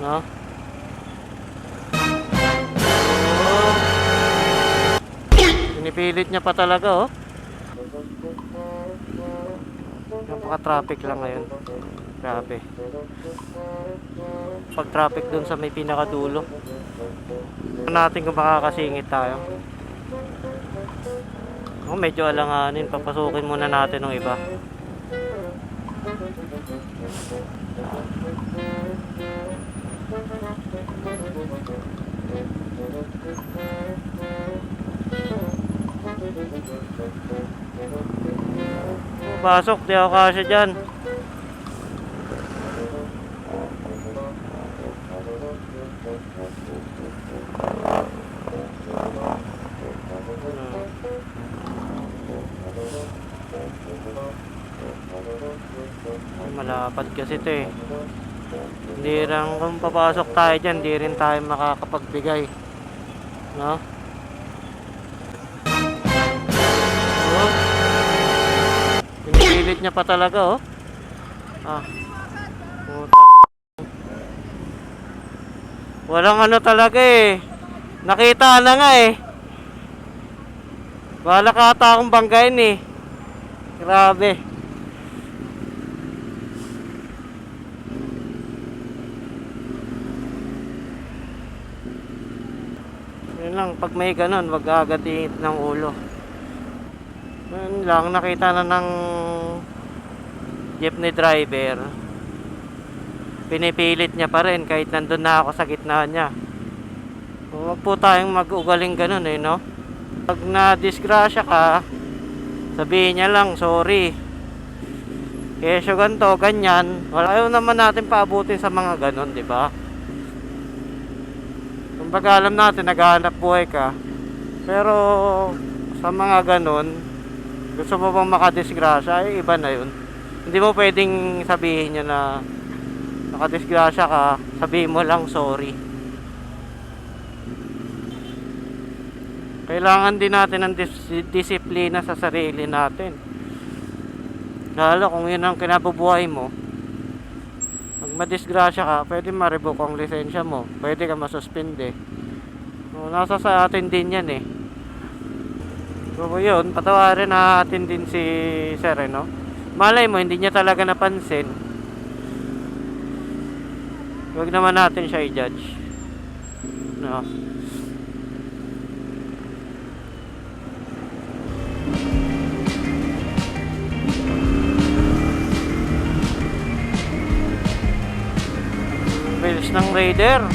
No? Pinipilit niya pa talaga, oh. Napaka-traffic lang ngayon. Grabe. Pag traffic dun sa may pinakadulo. Tingnan natin kung makakasingit tayo. Oh, medyo alanganin. Papasukin muna natin ng iba. Pasok, di ako kasya dyan. Ay, Malapad kasi ito eh. Hindi rin kung papasok tayo dyan, hindi rin tayo makakapagbigay. No? Oh. Pinipilit niya pa talaga oh. Ah. Puta. Walang ano talaga eh. Nakita na nga eh. Bala ka ata akong banggain eh. Grabe. Yun lang, pag may ganun, wag agatiin ng ulo. Yun lang, nakita na ng jeepney driver. Pinipilit niya pa rin kahit nandun na ako sa gitna niya. Huwag po tayong mag-ugaling ganun eh, no? Pag na-disgrasya ka, sabihin niya lang, sorry. Kesyo ganito, ganyan. Wala ayaw naman natin paabutin sa mga ganun, di ba? Kumbaga alam natin, naghahanap buhay ka. Pero sa mga ganun, gusto mo bang makadisgrasya, eh, iba na yun. Hindi mo pwedeng sabihin niya na nakadisgrasya ka, sabihin mo lang sorry. Kailangan din natin ng dis- disiplina sa sarili natin. Lalo kung yun ang kinabubuhay mo, madisgrasya ka, pwede ma-revoke ang lisensya mo. Pwede ka masuspinde. So, nasa sa atin din yan eh. So yun, patawarin natin din si Sir, eh, no? Malay mo, hindi niya talaga napansin. Huwag naman natin siya i-judge. No? Bilis ng Raider.